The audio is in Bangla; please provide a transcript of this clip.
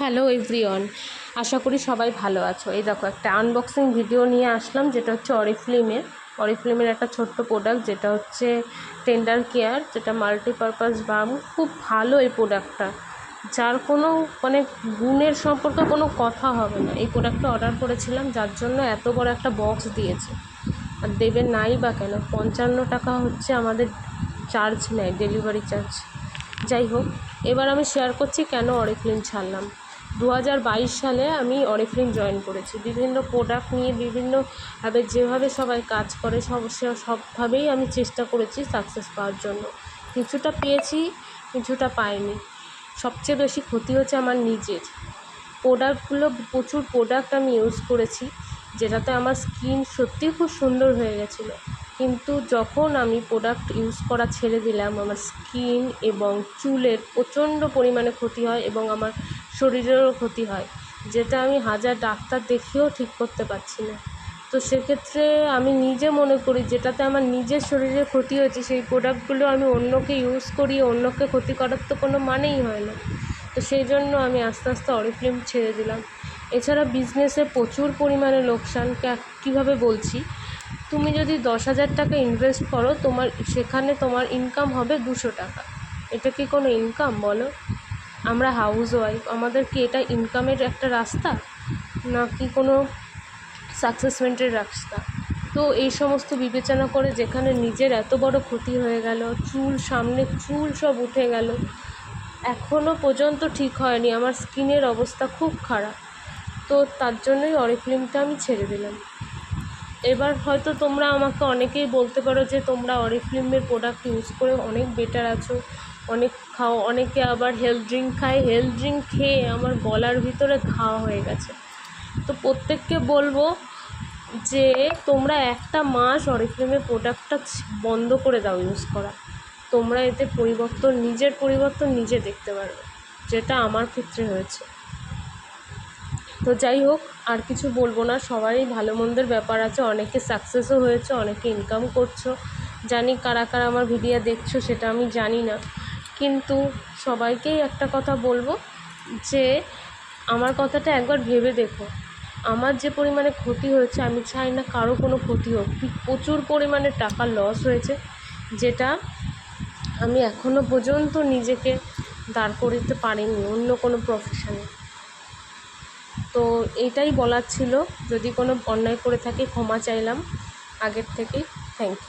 হ্যালো এভরিওয়ান আশা করি সবাই ভালো আছো। এই দেখো, একটা আনবক্সিং ভিডিও নিয়ে আসলাম, যেটা হচ্ছে অরিফ্লিমের অরিফ্লিমের একটা ছোট্ট প্রোডাক্ট যেটা হচ্ছে টেন্ডার কেয়ার যেটা মাল্টিপারপাস বাম খুব ভালো এই প্রোডাক্টটা যার কোনো মানে গুণের সম্পর্কে কোনো কথা হবে না। এই প্রোডাক্টটা অর্ডার করেছিলাম, যার জন্য এত বড় একটা বক্স দিয়েছে। আর দেবে নাই বা কেন? পঞ্চান্ন টাকা হচ্ছে আমাদের চার্জ নেয় ডেলিভারি চার্জ যাই হোক, এবার আমি শেয়ার করছি কেন অরিফ্লিম ছাড়লাম। দু হাজার বাইশ সালে আমি অরিফ্লিম জয়েন করেছি। বিভিন্ন প্রোডাক্ট নিয়ে বিভিন্নভাবে যেভাবে সবাই কাজ করে, সব সবভাবেই আমি চেষ্টা করেছি সাকসেস পাওয়ার জন্য। কিছুটা পেয়েছি, কিছুটা পাইনি। সবচেয়ে বেশি ক্ষতি হচ্ছে আমার নিজের। প্রোডাক্টগুলো প্রচুর প্রোডাক্ট আমি ইউজ করেছি, যেটাতে আমার স্কিন সত্যিই খুব সুন্দর হয়ে গেছিল। কিন্তু যখন আমি প্রোডাক্ট ইউজ করা ছেড়ে দিলাম, আমার স্কিন এবং চুলের প্রচণ্ড পরিমাণে ক্ষতি হয় এবং আমার শরীরেরও ক্ষতি হয়। যেটা আমি হাজার ডাক্তার দেখিয়েও ঠিক করতে পারছি না। তো সেক্ষেত্রে আমি নিজে মনে করি যেটাতে আমার নিজের শরীরে ক্ষতি হয়েছে, সেই প্রোডাক্টগুলো আমি অন্যকে ইউজ করি, অন্যকে ক্ষতি করার তো কোনো মানেই হয় না। তো সেই জন্য আমি আস্তে আস্তে অরিফ্লেম ছেড়ে দিলাম। এছাড়া বিজনেসে প্রচুর পরিমাণে লোকসান। কীভাবে বলছি? তুমি যদি দশ হাজার টাকা ইনভেস্ট করো, তোমার, সেখানে তোমার ইনকাম হবে দুশো টাকা। এটা কি কোনো ইনকাম বলো? আমরা হাউস ওয়াইফ আমাদের কি এটা ইনকামের একটা রাস্তা? নাকি কোনো সাকসেসমেন্টের রাস্তা? তো এই সমস্ত বিবেচনা করে যেখানে নিজের এত বড় ক্ষতি হয়ে গেল, চুল সামনে চুল সব উঠে গেল এখনও পর্যন্ত ঠিক হয়নি। আমার স্কিনের অবস্থা খুব খারাপ। তো তার জন্যই অরিফ্লিমটা আমি ছেড়ে দিলাম। এবার হয়তো তোমরা আমাকে অনেকেই বলতে পারো যে তোমরা অরিফ্লিমের প্রোডাক্ট ইউজ করে অনেক বেটার আছো, অনেক খাও, অনেকে আবার হেলথ ড্রিঙ্ক খায়। হেলথ ড্রিঙ্ক খেয়ে আমার গলার ভিতরে ঘা হয়ে গেছে। তো প্রত্যেককে বলব যে তোমরা একটা মাস অরিফ্লেমের প্রোডাক্টটা বন্ধ করে দাও ইউজ করা। তোমরা এতে পরিবর্তন, নিজের পরিবর্তন নিজে দেখতে পারবে, যেটা আমার ক্ষেত্রে হয়েছে। তো যাই হোক, আর কিছু বলব না সবারই ভালো মন্দের ব্যাপার আছে, অনেকে সাকসেসও হয়েছে, অনেকে ইনকাম করছ, জানি কারা কারা আমার ভিডিও দেখছ, সেটা আমি জানি না, কিন্তু সবাইকেই একটা কথা বলব যে, আমার কথাটা একবার ভেবে দেখো, আমার যে পরিমাণে ক্ষতি হয়েছে, আমি চাই না কারও কোনো ক্ষতি হোক প্রচুর পরিমাণে টাকা লস হয়েছে, যেটা আমি এখনও পর্যন্ত নিজেকে দাঁড় করিতে পারিনি অন্য কোনো প্রফেশনে তো এইটাই বলার ছিল। যদি কোনো অন্যায় করে থাকি, ক্ষমা চাইলাম। আগের থেকেই থ্যাংক ইউ